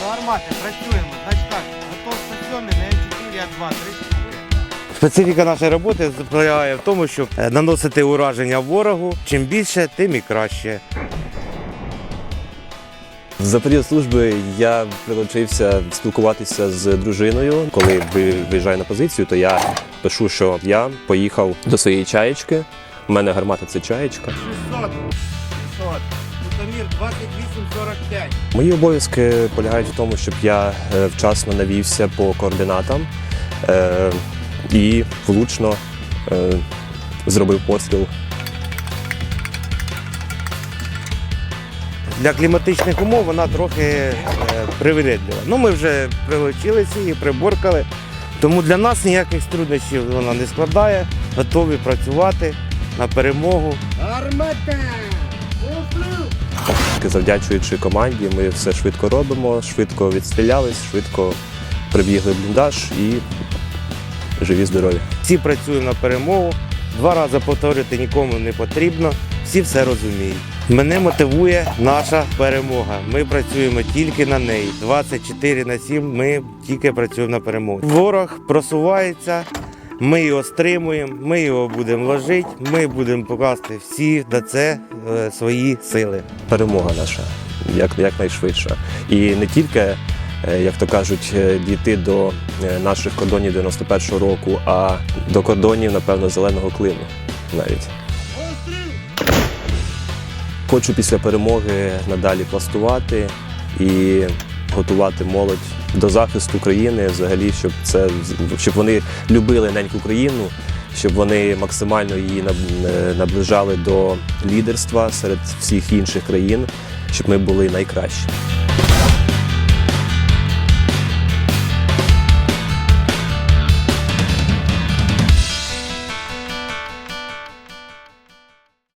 До гармати працюємо. Значить так, готов 107 на М4 А2, 3 штуки. Специфіка нашої роботи полягає в тому, щоб е, наносити ураження ворогу. Чим більше, тим і краще. За період служби я прилучився спілкуватися з дружиною. Коли ви- виїжджаю на позицію, то я пишу, що я поїхав до своєї чаєчки. У мене гармата це чаєчка. 600, 600, Утомір 2845. Мої обов'язки полягають в тому, щоб я е, вчасно навівся по координатам е, і влучно е, зробив постріл. Для кліматичних умов вона трохи е, привередлива. Ну, ми вже прилучилися і приборкали. Тому для нас ніяких труднощів вона не складає. Готові працювати на перемогу. Завдячуючи команді, ми все швидко робимо, швидко відстрілялись, швидко прибігли бліндаж і живі здорові. Всі працюємо на перемогу. Два рази повторювати нікому не потрібно. Всі все розуміють. Мене мотивує наша перемога. Ми працюємо тільки на неї. 24 на 7 ми тільки працюємо на перемогу. Ворог просувається, ми його стримуємо, ми його будемо ложити, ми будемо покласти всі на це е, свої сили. Перемога наша як, якнайшвидша. І не тільки, е, як то кажуть, е, дійти до наших кордонів 91-го року, а до кордонів, напевно, зеленого клину навіть. Хочу після перемоги надалі пластувати і готувати молодь до захисту країни, взагалі, щоб це щоб вони любили неньку країну, щоб вони максимально її е, наближали до лідерства серед всіх інших країн, щоб ми були найкращі.